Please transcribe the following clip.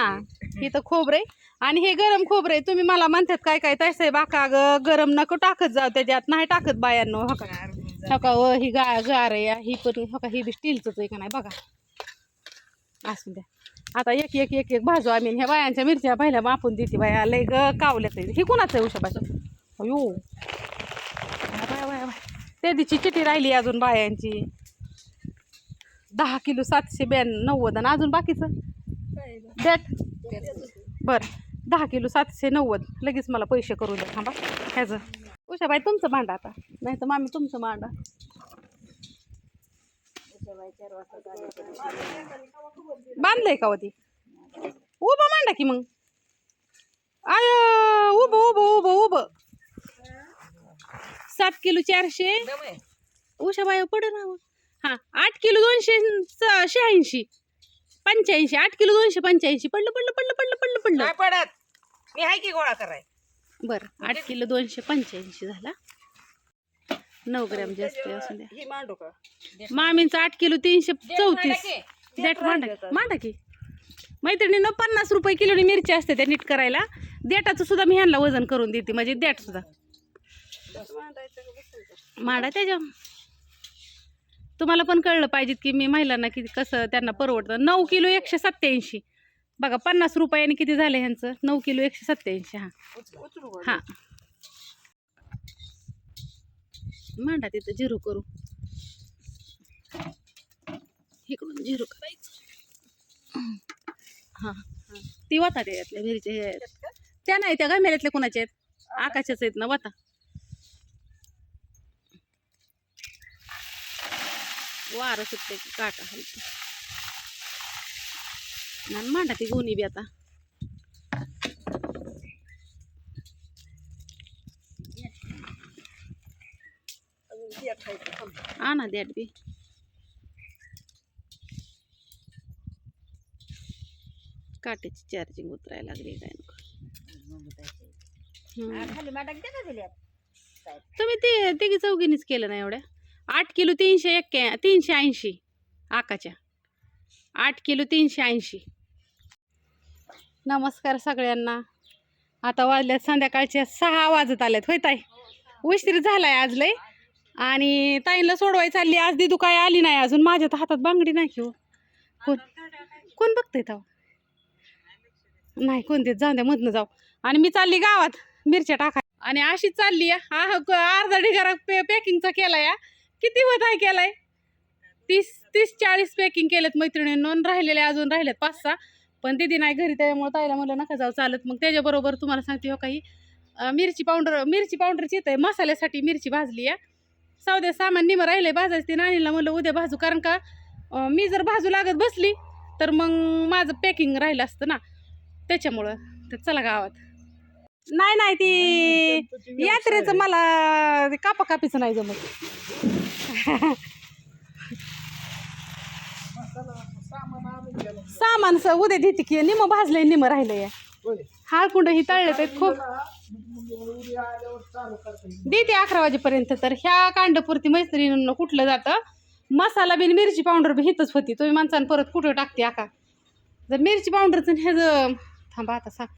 हा इथं तर खोबरे आणि हे गरम खोबरे तुम्ही मला म्हणतात काय काय तसं बाका ग गरम नको टाकत जाऊ त्याच्यात. नाही टाकत बायांनो हो का? हो का? व ही गा गार आहे ही पण हो का? ही बी स्टीलचंच आहे का नाही? बघा. असू द्या. आता एक एक एक एक भाजू आम्ही ह्या बायांच्या मिरच्या पहिल्या मापून देते बाया. लय ग कावल्यात हे ही कुणाचं आहे उशाबाचं अयो. बाया, बाया, त्या दिवशी चिठी राहिली अजून बायांची. दहा किलो सातशे ब्याण्णव नव्वद आणि अजून बाकीचं. दॅट बरं. दहा किलो सातशे नव्वद. लगेच मला पैसे करून द्या. थांबा. ह्याचं. उषाबाई तुमचं मांडा आता. नाही तर मामी तुमचं मांडा. बांधलंय का होती उभं मांडा की मग. आय उभं उभं उभं उभं. सात किलो चारशे. उषाबाई पड ना हो. आठ किलो दोनशे शहाऐंशी. पंच्याऐंशी आठ किलो दोनशे पंच्याऐंशी. पडलं पडलं पडलं पडलं पडलं पडलं. नाही पडत. मी आहे की गोळा कराय? बरं आठ किलो दोनशे पंच्याऐंशी झाला. नऊ ग्रॅम जास्त असू द्या. ही मांडू का? मामींचं आठ किलो तीनशे चौतीस. देठ मांडा मांडा की. मैत्रिणीनं पन्नास रुपये किलोनी मिरची असते त्या नीट करायला. देटाचं सुद्धा मी ह्यांना वजन करून देते. म्हणजे देठ सुद्धा. मांडा त्याच्या तुम्हाला पण कळलं पाहिजे की मी महिलांना किती कसं त्यांना परवडतं. नऊ किलो एकशे सत्त्याऐंशी. बघा पन्नास रुपयाने किती झालं ह्यांचं? नऊ किलो एकशे सत्त्याऐंशी हां. हां. मांडा तिथं झिरो करू. इकडून झिरो करायचं हां. ती वाता त्यातल्या घरीच्या हे त्या नाही त्या गमेल्यातल्या कोणाच्या आहेत? आकाशाच आहेत ना वाता. वारं सुटते काटा हलते आणि मांडा ती गोणी बी आता. आणा द्याट बी. काट्याची चार्जिंग उतरायला लागली काय नको. तुम्ही ते तिघी चौघीनीच केलं ना एवढ्या? आठ किलो तीनशे एक्क्या तीनशे ऐंशी आकाच्या. आठ किलो तीनशे ऐंशी. नमस्कार सगळ्यांना. आता वाजल्यात संध्याकाळच्या सहा वाजत आल्यात. होय ताई? उशीर झालाय आज लय. आणि ताईंला सोडवाय चालली. आज दिदू काय आली नाही अजून. माझ्या तर हातात बांगडी नाही घेऊ कोण कोण बघतंय तेव्हा? नाही कोणते जाऊ द्या मधनं जाऊ. आणि मी चालली गावात मिरच्या टाका आणि अशीच चालली आहे. क- अर्धा ढिगारा पे पॅकिंगचा केला या. किती वधाय आहे केलाय? तीस तीस चाळीस पॅकिंग केलेत मैत्रिणींनो नोंद राहिलेले अजून राहिलेत पाच सहा. पण दिदी नाही घरी त्याच्यामुळे ताईला म्हणलं नका जाऊ चालत. मग त्याच्याबरोबर तुम्हाला सांगते हो काही. मिरची पावडर मिरची पावडरची येत आहे मसाल्यासाठी मिरची भाजली आहे. सावद्या सामान निम राहिले भाजायचं ते नाणीला म्हणलं उद्या भाजू. कारण का मी जर भाजू लागत बसली तर मग माझं पॅकिंग राहिलं असतं ना. त्याच्यामुळं तर चला गावात. नाही नाही ती यात्रेचं मला कापा कापीचं नाही जमत. सामान स उद्या देते की निम भाजलंय निम राहिलंय. हाळकुंड ही तळले ते खूप. देते अकरा वाजेपर्यंत तर ह्या कांडपुरती मैत्रिणींना कुठलं जातं? मसाला बिन मिरची पावडर बी हितच होती. तुम्ही माणसानं परत कुठं टाकते आका? जर मिरची पावडरचं ह्याचं थांबा आता सांग